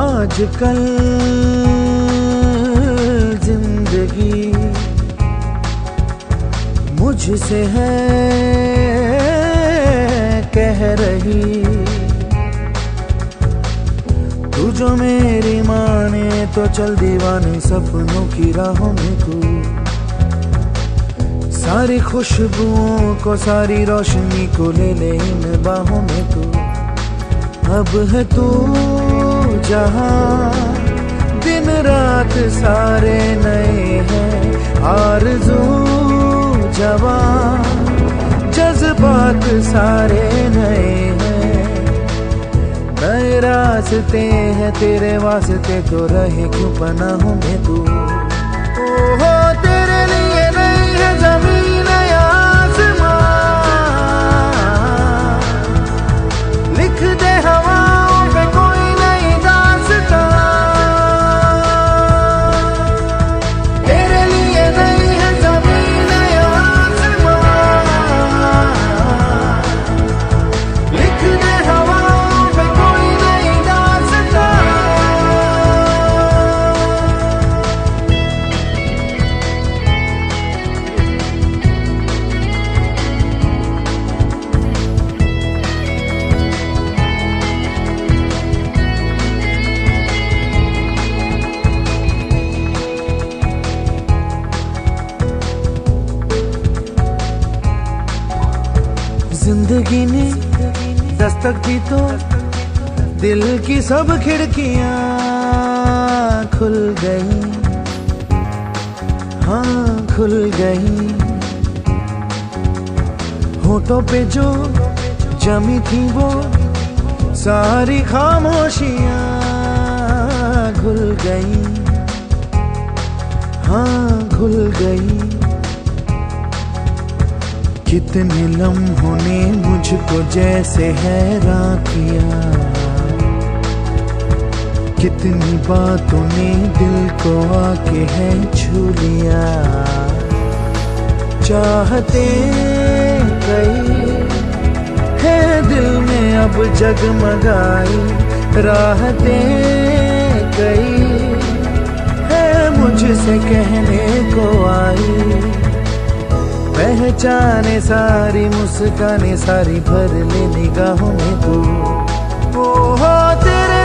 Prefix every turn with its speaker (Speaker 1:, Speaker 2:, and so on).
Speaker 1: आजकल ज़िंदगी मुझसे है कह रही। तू जो मेरी माने तो चल दीवाने सपनों की राहों में तू। सारी खुशबुओं को, सारी रोशनी को ले ले इन बाहों में तू। अब है तू जहाँ। दिन रात सारे नए हैं, आरज़ू जवां जज्बात सारे नए हैं। नए रास्ते हैं तेरे वास्ते तो रहे क्यों बना हूँ मैं तू? ज़िंदगी ने दस्तक दी तो दिल की सब खिड़कियाँ खुल गई। हाँ खुल गई। होठों पे जो जमी थी वो सारी खामोशियाँ खुल गई। हाँ खुल गई। कितने लम्हों ने मुझको जैसे हैरान किया। कितनी बातों ने दिल को आके है छू लिया। चाहते कई है दिल में अब जगमगाई। राहते कई है मुझसे कहने पहचाने सारी मुस्काने सारी भर ले निगाहों में तू। ओ हो तेरे